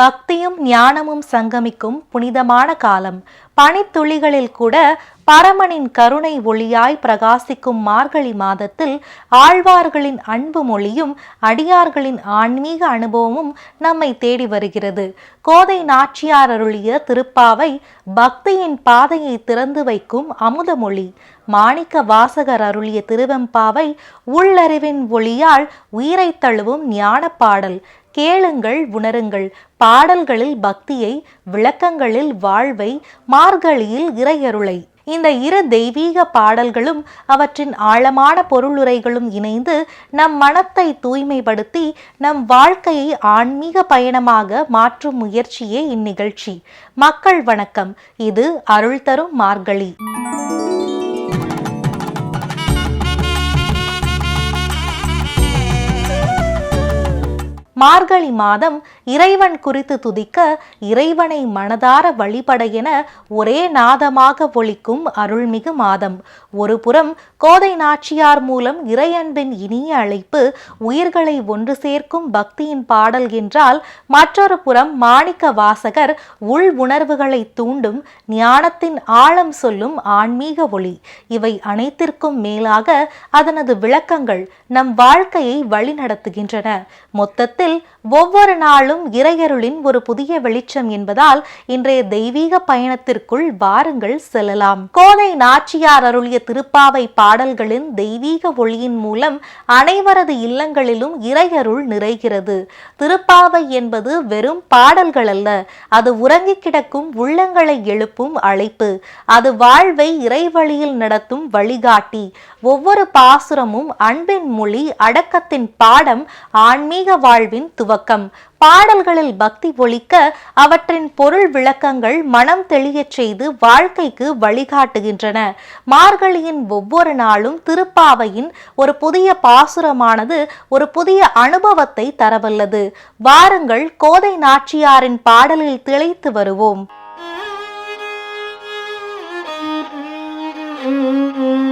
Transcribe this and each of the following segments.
பக்தியும் ஞானமும் சங்கமிக்கும் புனிதமான காலம். பனித்துளிகளில் கூட பரமனின் கருணை ஒளியாய் பிரகாசிக்கும் மார்கழி மாதத்தில் ஆழ்வார்களின் அன்பு மொழியும் அடியார்களின் ஆன்மீக அனுபவமும் நம்மை தேடி வருகிறது. கோதை நாச்சியார் அருளிய திருப்பாவை பக்தியின் பாதையை திறந்து வைக்கும் அமுதமொழி மாணிக்க வாசகர் அருளிய திருவெம்பாவை உள்ளறிவின் ஒளியால் உயிரை தழுவும் ஞான பாடல். கேளுங்கள் உணருங்கள். பாடல்களில் பக்தியை விளக்கங்களில் வாழ்வை மார்கழியில் இறையருளை. இந்த இரு தெய்வீக பாடல்களும் அவற்றின் ஆழமான பொருளுரைகளும் இணைந்து நம் மனத்தை தூய்மைப்படுத்தி நம் வாழ்க்கையை ஆன்மீக பயணமாக மாற்றும் முயற்சியே இந்நிகழ்ச்சி. மக்கள் வணக்கம். இது அருள் தரும் மார்கழி. மார்கழி மாதம் இறைவன் குறித்து துதிக்க இறைவனை மனதார வழிபட என ஒரே நாதமாக ஒழிக்கும் அருள்மிகு மாதம். ஒரு புறம் கோதை நாச்சியார் மூலம் இறையன்பின் இனிய அழைப்பு உயிர்களை ஒன்று சேர்க்கும் பக்தியின் பாடல் என்றால் மற்றொரு புறம் மாணிக்க வாசகர் உள் உணர்வுகளை தூண்டும் ஞானத்தின் ஆழம் சொல்லும் ஆன்மீக ஒளி. இவை அனைத்திற்கும் மேலாக அதனது விளக்கங்கள் நம் வாழ்க்கையை வழிநடத்துகின்றன. மொத்தத்தில் ஒவ்வொரு நாளும் இறையருளின் ஒரு புதிய வெளிச்சம் என்பதால் இன்றைய தெய்வீக பயணத்திற்குள் வாருங்கள் செல்லலாம். கோதை நாச்சியார் அருளிய திருப்பாவை பாடல்களின் தெய்வீக ஒளியின் மூலம் அனைவரது இல்லங்களிலும் இறையருள் நிறைகிறது. திருப்பாவை என்பது வெறும் பாடல்கள் அல்ல அது உறங்கிக் கிடக்கும் உள்ளங்களை எழுப்பும் அழைப்பு அது வாழ்வை இறைவழியில் நடத்தும் வழிகாட்டி. ஒவ்வொரு பாசுரமும் அன்பின் மொழி அடக்கத்தின் பாடம் ஆன்மீக வாழ்வின் துவக்கம். பாடல்களில் பக்தி ஒழிக்க அவற்றின் பொருள் விளக்கங்கள் மனம் தெளியச் செய்து வாழ்க்கைக்கு வழிகாட்டுகின்றன. மார்கழியின் ஒவ்வொரு நாளும் திருப்பாவையின் ஒரு புதிய பாசுரமானது ஒரு புதிய அனுபவத்தை தரவல்லது. வாருங்கள் கோதை நாச்சியாரின் பாடலில் திளைத்து வருவோம். தோமணி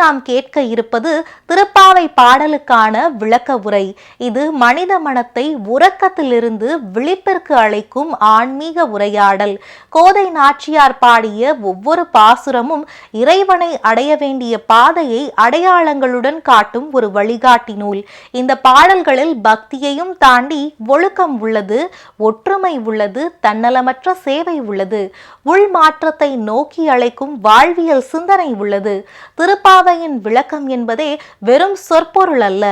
நாம் கேட்க இருப்பது திருப்பாவை பாடலுக்கான விளக்க உரை. இது மனித மனத்தை உறக்கத்திலிருந்து விழிப்பிற்கு அழைக்கும் ஆன்மீக உரையாடல். கோதை நாச்சியார் பாடிய ஒவ்வொரு பாசுரமும் இறைவனை அடைய வேண்டிய பாதையை அடையாளங்களுடன் காட்டும் ஒரு வழிகாட்டி நூல். இந்த பாடல்களில் பக்தியையும் தாண்டி ஒழுக்கம் உள்ளது ஒற்றுமை உள்ளது தன்னலமற்ற சேவை உள்ளது. உள் மாற்றத்தை நோக்கி அழைக்கும் வாழ்வியல் சிந்தனை உள்ளது. திருப்பாவை திருப்பாவையின் விளக்கம் என்பதே வெறும் சொற்பொருள் அல்ல.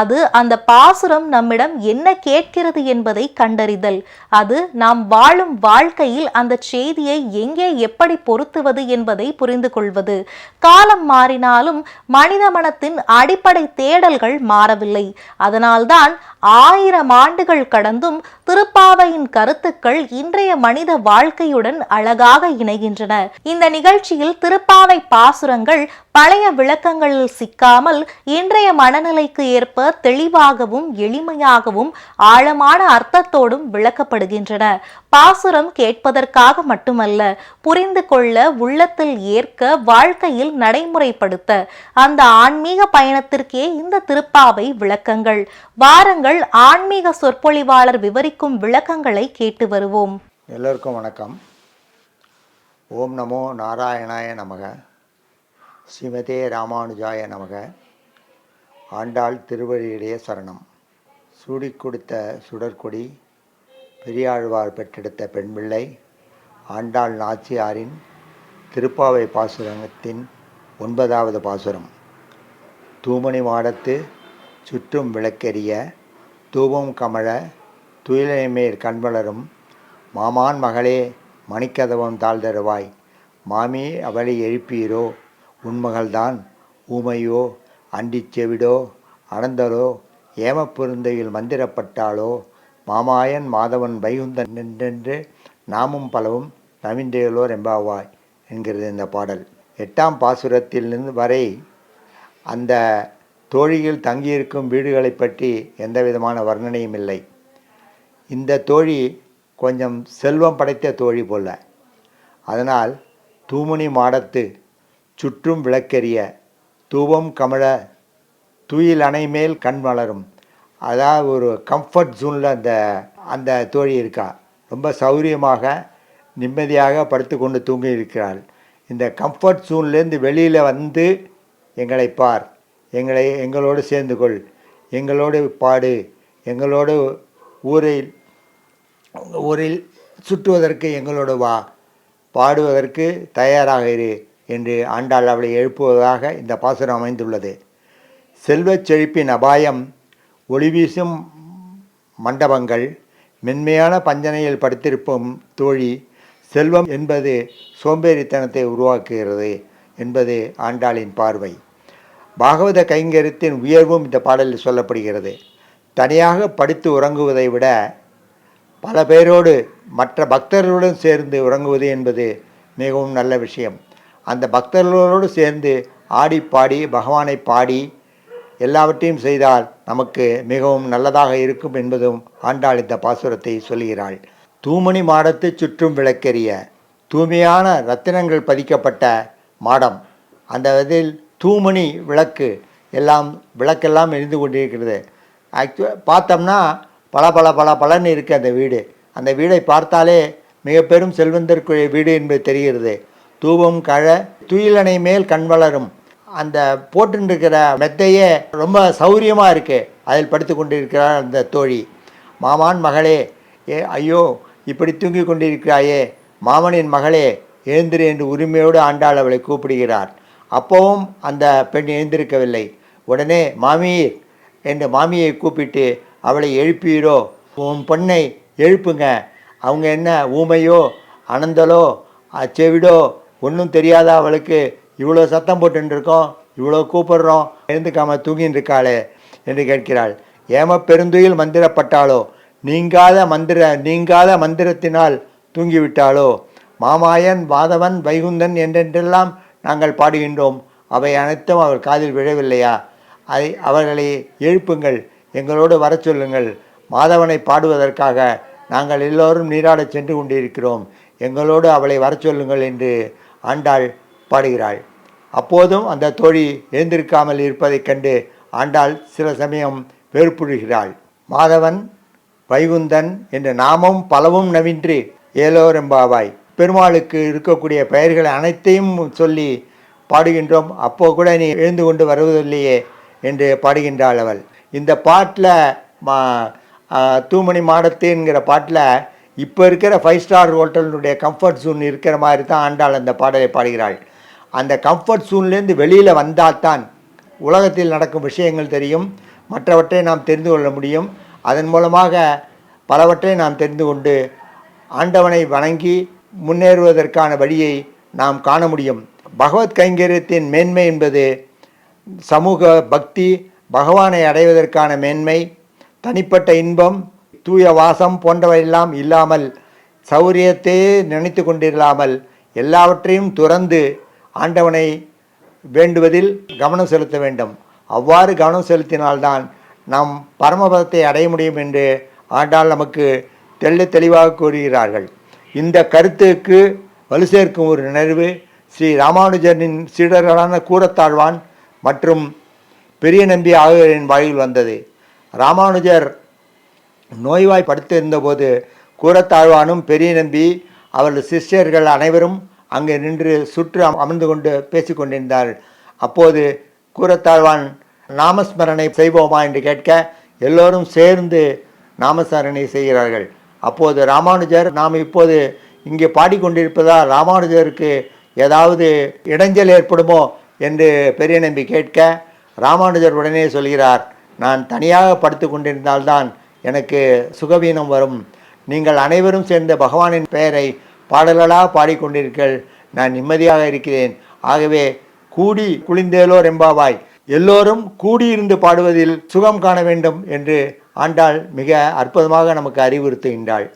அது அந்த பாசுரம் நம்மிடம் என்ன கேட்கிறது என்பதை கண்டறிதல். அது நாம் வாழும் வாழ்க்கையில் அந்த செய்தியை எங்கே எப்படி பொருத்துவது என்பதை புரிந்து கொள்வது. காலம் மாறினாலும் மனித மனத்தின் அடிப்படை தேடல்கள் மாறவில்லை. அதனால்தான் ஆயிரம் ஆண்டுகள் கடந்தும் திருப்பாவையின் கருத்துக்கள் இன்றைய மனித வாழ்க்கையுடன் அழகாக இணைகின்றன. இந்த நிகழ்ச்சியில் திருப்பாவை பாசுரங்கள் பழைய விளக்கங்களில் சிக்காமல் இன்றைய மனநிலைக்கு ஏற்ப தெளிவாகவும் எளிமையாகவும் ஆழமான அர்த்தத்தோடும் விளக்கப்படுகின்றன. பாசுரம் கேட்பதற்காக மட்டுமல்ல புரிந்து கொள்ள உள்ளத்தில் ஏற்க வாழ்க்கையில் நடைமுறைப்படுத்த அந்த ஆன்மீக பயணத்திற்கே இந்த திருப்பாவை விளக்கங்கள். வாரங்கள் ஆன்மீக சொற்பொழிவாளர் விவரிக்கும் விளக்கங்களை கேட்டு வருவோம். எல்லோருக்கும் வணக்கம். ஓம் நமோ நாராயணாய நமக. ஸ்ரீமதே ராமானுஜாய நமக. ஆண்டாள் திருவழியிடைய சரணம். சூடி கொடுத்த சுடற்கொடி பெரியாழ்வார் பெற்றெடுத்த பெண்பிள்ளை ஆண்டாள் நாச்சியாரின் திருப்பாவை பாசுரங்கத்தின் ஒன்பதாவது பாசுரம். தூமணி மாடத்து சுற்றும் விளக்கெரிய தூபம் கமழ துயிலைமேற் கண்வளரும் மாமான் மகளே மணிக்கதவம் தாழ்தருவாய் மாமி அவளை எழுப்பீரோ? உன்மகள்தான் ஊமையோ? அண்டிச் செவிடோ? அனந்தரோ ஏமப்பெருந்தையில் மந்திரப்பட்டாளோ? மாமாயன் மாதவன் வைகுந்தன் நின்றென்று நாமும் பலவும் நவீன்றேலோர் எம்பாவாய் என்கிறது இந்த பாடல். எட்டாம் பாசுரத்தில் வரை அந்த தோழியில் தங்கியிருக்கும் வீடுகளைப் பற்றி எந்த விதமான வர்ணனையும் இல்லை. இந்த தோழி கொஞ்சம் செல்வம் படைத்த தோழி போல. அதனால் தூமணி மாடத்து சுற்றும் விளக்கெறிய தூபம் கமழ துயில் அணை மேல் கண் வளரும் அதாவது ஒரு கம்ஃபர்ட் ஜோனில் அந்த அந்த தோழி இருக்கா. ரொம்ப சௌரியமாக நிம்மதியாக படுத்து கொண்டு தூங்கி இருக்கிறாள் இந்த கம்ஃபர்ட் ஜோன்லேருந்து வெளியில் வந்து எங்களை பார். எங்களை எங்களோடு சேர்ந்து கொள் எங்களோடு பாடு. எங்களோடு ஊரில் ஊரில் சுற்றுவதற்கு எங்களோடு வா. பாடுவதற்கு தயாராக இரு என்று ஆண்டாள் அவளை எழுப்புவதாக இந்த பாசுரம் அமைந்துள்ளது. செல்வச் செழிப்பின் அபாயம் ஒளிவீசும் மண்டபங்கள் மென்மையான பஞ்சனையில் படுத்திருக்கும் தோழி செல்வம் என்பது சோம்பேறித்தனத்தை உருவாக்குகிறது என்பது ஆண்டாளின் பார்வை. பாகவத கைங்கரியத்தின் உயர்வும் இந்த பாடலில் சொல்லப்படுகிறது. தனியாக படித்து உறங்குவதை விட பல பேரோடு மற்ற பக்தர்களுடன் சேர்ந்து உறங்குவது என்பது மிகவும் நல்ல விஷயம். அந்த பக்தர்களோடு சேர்ந்து ஆடி பாடி பகவானை பாடி எல்லாவற்றையும் செய்தால் நமக்கு மிகவும் நல்லதாக இருக்கும் என்பதும் ஆண்டாள் இந்த பாசுரத்தை சொல்கிறாள் தூமணி மாடத்தை சுற்றும் விளக்கெறிய தூய்மையான ரத்தினங்கள் பதிக்கப்பட்ட மாடம். அந்த இதில் தூமணி விளக்கு எல்லாம் விளக்கெல்லாம் எரிந்து கொண்டிருக்கிறது. ஆக்சுவ பார்த்தோம்னா பல பல பல பலன் இருக்குது அந்த வீடு. அந்த வீடை பார்த்தாலே மிக பெரும் செல்வந்தற்குரிய வீடு என்பது தெரிகிறது. தூபம் கழ துயிலனை மேல் கண் வளரும். அந்த போட்டுருக்கிற மெத்தையே ரொம்ப சௌரியமாக இருக்குது அதில் படுத்து கொண்டிருக்கிறார் அந்த தோழி. மாமான் மகளே ஏ ஐயோ இப்படி தூங்கி கொண்டிருக்கிறாயே. மாமனின் மகளே எழுந்திரு என்று உரிமையோடு ஆண்டாள் அவளை கூப்பிடுகிறார். அப்போவும் அந்த பெண் எழுந்திருக்கவில்லை. உடனே மாமியர் என்று மாமியை கூப்பிட்டு அவளை எழுப்பீரோ? உன் பொண்ணை எழுப்புங்க. அவங்க என்ன ஊமையோ அனந்தலோ அஹ், செவிடோ ஒன்றும் தெரியாத அவளுக்கு இவ்வளோ சத்தம் போட்டுன்னு இருக்கோம் இவ்வளோ கூப்பிடுறோம் எழுந்துக்காம தூங்கின்னு இருக்காளே என்று கேட்கிறாள். ஏம பெருந்துயில் மந்திரப்பட்டாளோ? நீங்காத மந்திர நீங்காத மந்திரத்தினால் தூங்கிவிட்டாளோ? மாமாயன் வாதவன் வைகுந்தன் என்றென்றெல்லாம் நாங்கள் பாடுகின்றோம். அவை அனைத்தும் அவர் காதில் விழவில்லையா? அதை அவர்களை எழுப்புங்கள். எங்களோடு வரச் சொல்லுங்கள். மாதவனை பாடுவதற்காக நாங்கள் எல்லோரும் நீராடச் சென்று கொண்டிருக்கிறோம். எங்களோடு அவளை வரச் சொல்லுங்கள் என்று ஆண்டாள் பாடுகிறாள். அப்போதும் அந்த தோழி எழுந்திருக்காமல் இருப்பதைக் கண்டு ஆண்டாள் சில சமயம் வெறுப்புறுகிறாள். மாதவன் வைகுந்தன் என்ற நாமம் பலவும் நவின்று ஏலோரெம்பாவாய் பெருமாளுக்கு இருக்கக்கூடிய பெயர்களை அனைத்தையும் சொல்லி பாடுகின்றோம். அப்போ கூட நீ எழுந்து கொண்டு வருவதில்லையே என்று பாடுகின்றாள் அவள். இந்த பாட்டில் மா தூமணி மாடத்தேங்கிற பாட்டில் இப்போ இருக்கிற ஃபைவ் ஸ்டார் ஹோட்டலினுடைய கம்ஃபர்ட் ஜோன் இருக்கிற மாதிரி தான் ஆண்டாள் அந்த பாடலை பாடுகிறாள். அந்த கம்ஃபர்ட் ஜோன்லேருந்து வெளியில் வந்தால்தான் உலகத்தில் நடக்கும் விஷயங்கள் தெரியும். மற்றவற்றை நாம் தெரிந்து கொள்ள முடியும். அதன் மூலமாக பலவற்றை நாம் தெரிந்து கொண்டு ஆண்டவனை வணங்கி முன்னேறுவதற்கான வழியை நாம் காண முடியும். பகவத் கைங்கரியத்தின் மேன்மை என்பது சமூக பக்தி பகவானை அடைவதற்கான மேன்மை தனிப்பட்ட இன்பம் தூய வாசம் போன்றவையெல்லாம் இல்லாமல் சௌரியத்தையே நினைத்து கொண்டிருக்காமல் எல்லாவற்றையும் துறந்து ஆண்டவனை வேண்டுவதில் கவனம் செலுத்த வேண்டும். அவ்வாறு கவனம் செலுத்தினால்தான் நாம் பரமபதத்தை அடைய முடியும் என்று ஆண்டால் நமக்கு தெள்ள தெளிவாக கூறுகிறார்கள். இந்த கருத்துக்கு வலு சேர்க்கும் ஒரு நினைவு ஸ்ரீ ராமானுஜரின் சீடர்களான கூரத்தாழ்வான் மற்றும் பெரிய நம்பி ஆகியோரின் வாயில் வந்தது. ராமானுஜர் நோய்வாய் படுத்திருந்தபோது கூரத்தாழ்வானும் பெரிய நம்பி அவரது சிஷ்யர்கள் அனைவரும் அங்கே நின்று சுற்று அமர்ந்து கொண்டு பேசிக்கொண்டிருந்தார்கள் அப்போது கூரத்தாழ்வான் நாமஸ்மரணை செய்வோமா? என்று கேட்க எல்லோரும் சேர்ந்து நாமஸ்மரணை செய்கிறார்கள். அப்போது ராமானுஜர் நாம் இப்போது இங்கே பாடிக்கொண்டிருப்பதால் ராமானுஜருக்கு ஏதாவது இடைஞ்சல் ஏற்படுமோ என்று பெரிய நம்பி கேட்க ராமானுஜர் உடனே சொல்கிறார் நான் தனியாக படுத்து கொண்டிருந்தால்தான் எனக்கு சுகவீனம் வரும். நீங்கள் அனைவரும் சேர்ந்த பகவானின் பெயரை பாடல்களாக பாடிக்கொண்டீர்கள் நான் நிம்மதியாக இருக்கிறேன். ஆகவே கூடி குளிந்தேலோ ரெம்பாவாய் எல்லோரும் கூடியிருந்து பாடுவதில் சுகம் காண வேண்டும் என்று ஆண்டாள் மிக அற்புதமாக நமக்கு அறிவுறுத்துகின்றாள்.